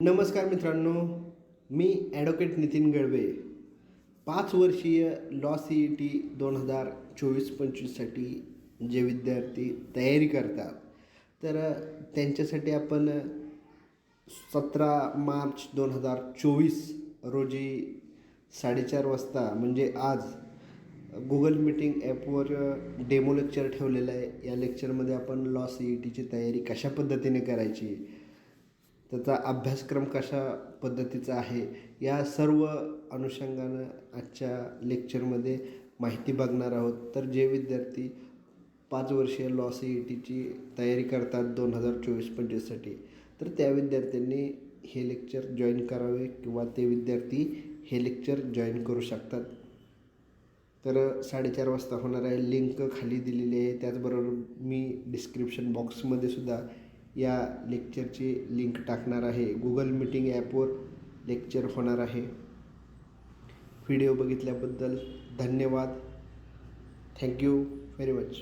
नमस्कार मित्रांनो मी ॲडव्होकेट नितीन गळवे पाच वर्षीय लॉ सी ई टी दोन हजार चोवीस पंचवीससाठी जे विद्यार्थी तयारी करतात तर त्यांच्यासाठी आपण सतरा मार्च दोन हजार चोवीस रोजी साडेचार वाजता म्हणजे आज गुगल मीटिंग ॲपवर डेमो लेक्चर ठेवलेलं आहे. या लेक्चरमध्ये आपण लॉ सी ई टीची तयारी कशा पद्धतीने करायची त्याचा अभ्यासक्रम कशा पद्धतीचा आहे या सर्व अनुषंगानं आजच्या लेक्चरमध्ये माहिती बघणार आहोत. तर जे विद्यार्थी पाच वर्षीय लॉ सी ई टीची तयारी करतात दोन हजार चोवीस पंचवीससाठी तर त्या विद्यार्थ्यांनी हे लेक्चर जॉईन करावे किंवा ते विद्यार्थी हे लेक्चर जॉईन करू शकतात. तर साडेचार वाजता होणार आहे. लिंक खाली दिलेली आहे. त्याचबरोबर मी डिस्क्रिप्शन बॉक्समध्ये सुद्धा या लेक्चरची लिंक टाकणार आहे. गुगल मीटिंग ॲपवर लेक्चर होणार आहे. व्हिडिओ बघितल्याबद्दल धन्यवाद. Thank you very much